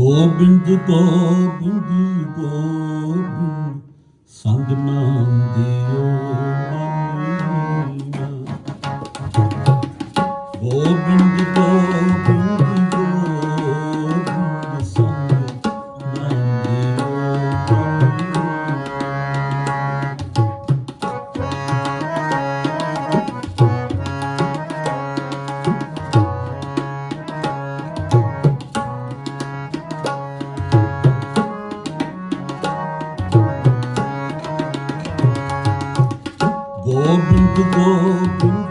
ਗੋਬਿੰਦ ਗੋਬਿੰਦ ਗੋਬਿੰਦ ਸੰਗ ਨਾਮ ਦਿਓ। ਗੋਬਿੰਦ ਗੋਬਿੰਦ ਗੋਬਿੰਦ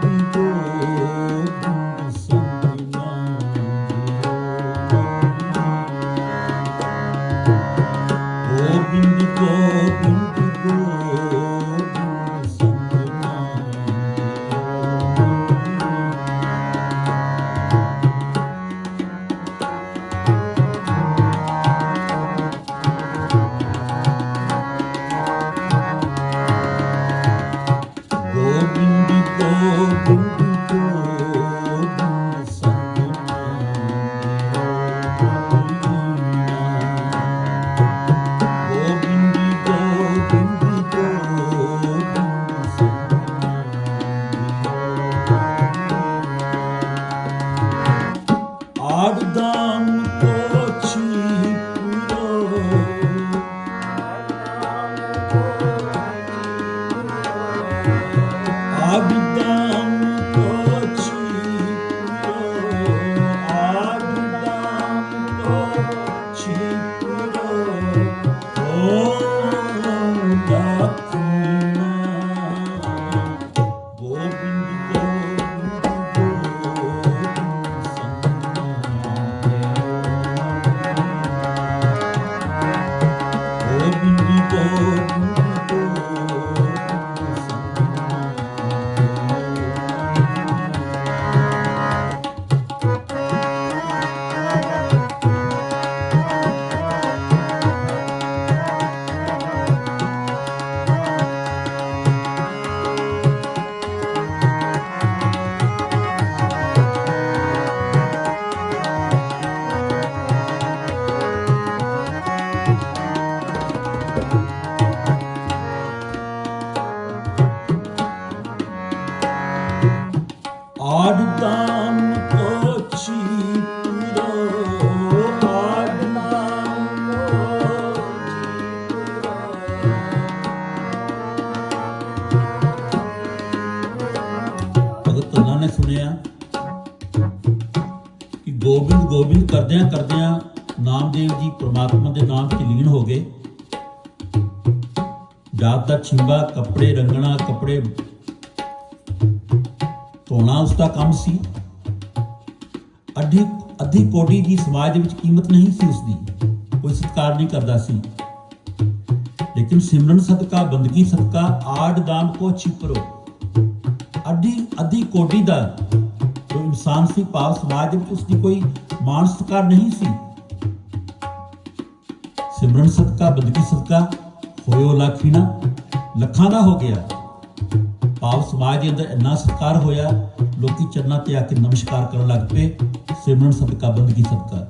ਗੋਬਿੰਦ ਗੋਬਿੰਦ ਕਰਦਿਆਂ ਕਰਦਿਆਂ ਨਾਮਦੇਵ ਜੀ ਪ੍ਰਮਾਤਮਾ ਦੇ ਨਾਮ 'ਚ ਲੀਨ ਹੋ ਗਏ। ਜਾਤ ਦਾ ਛਿੰਬਾ, ਕੱਪੜੇ ਰੰਗਣਾ, ਕੱਪੜੇ ਧੋਣਾ, ਉਸ ਦਾ ਕੰਮ ਸੀ। ਅੱਧੀ ਅੱਧੀ ਕੋਟੀ ਦੀ ਸਮਾਜ ਦੇ ਵਿੱਚ ਕੀਮਤ ਨਹੀਂ ਸੀ ਉਸ ਦੀ ਕੋਈ ਸਤਿਕਾਰ ਨਹੀਂ ਕਰਦਾ ਸੀ। ਲੇਕਿਨ ਸਿਮਰਨ ਸਦਕਾ, ਬੰਦਗੀ ਸਦਕਾ, ਆੜ ਦਾਮ ਕੋ ਛਿਪਰੋ। ਅੱਧੀ ਅੱਧੀ ਕੋਟੀ ਦਾ ਜੋ ਇਨਸਾਨ ਸੀ, ਭਾਵ ਸਮਾਜ ਦੇ ਵਿੱਚ ਉਸ ਦੀ ਕੋਈ ਮਾਨ ਸਤਿਕਾਰ ਨਹੀਂ ਸੀ। ਸਿਮਰਨ ਸਦਕਾ ਬਦਕੀ ਸਦਕਾ, ਹੋਇਓ ਲੱਖੀਨਾ ਲੱਖਾਂ ਦਾ ਹੋ ਗਿਆ। ਭਾਵ ਸਮਾਜ ਦੇ ਅੰਦਰ ਇੰਨਾ ਸਤਿਕਾਰ ਹੋਇਆ, ਲੋਕੀ ਚਰਨਾਂ ਤੇ ਆ ਕੇ ਨਮਸਕਾਰ ਕਰਨ ਲੱਗ ਪਏ, ਸਿਮਰਨ ਸਦਕਾ, ਬੰਦਗੀ ਸਦਕਾ।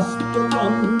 The run.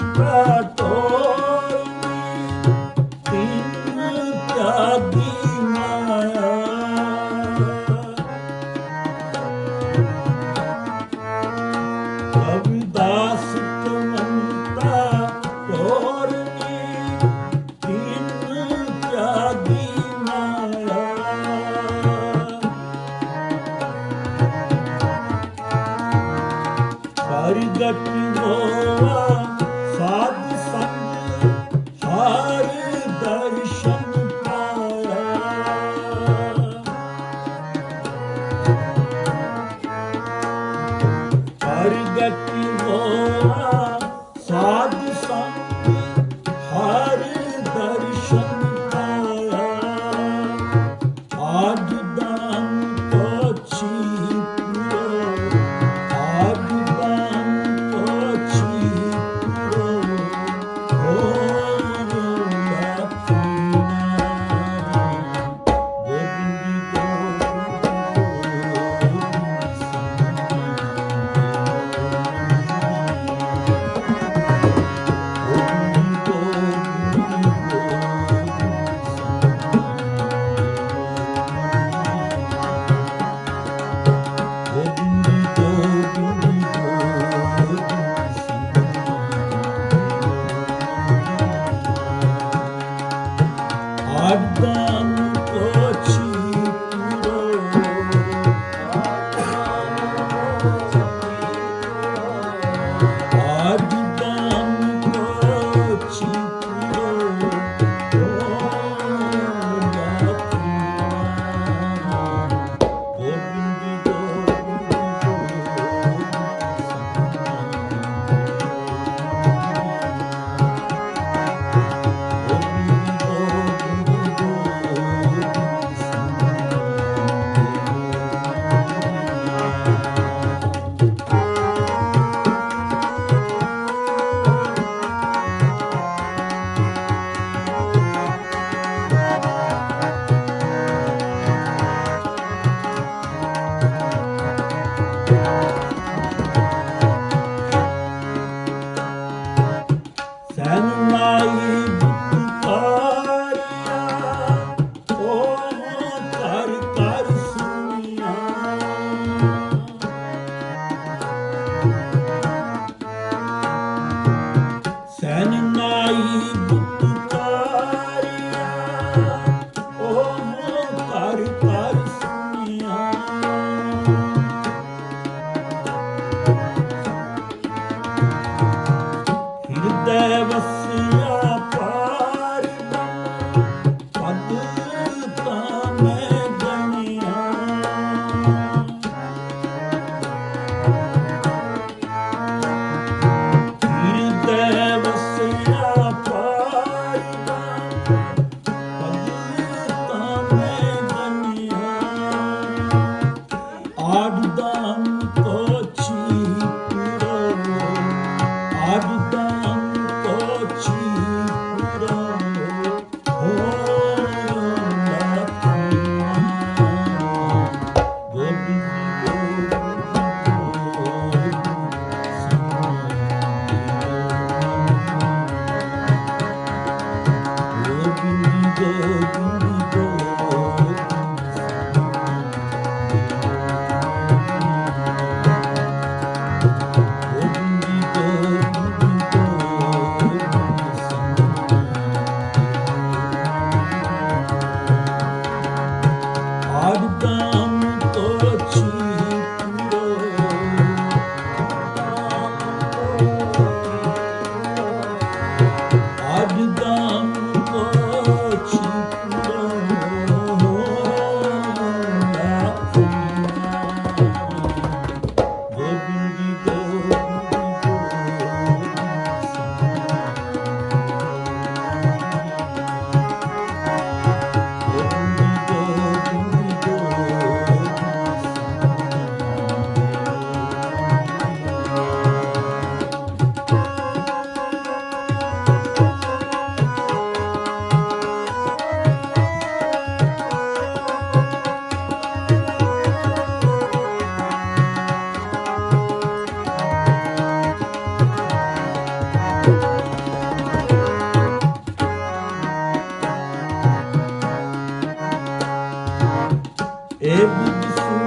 É muito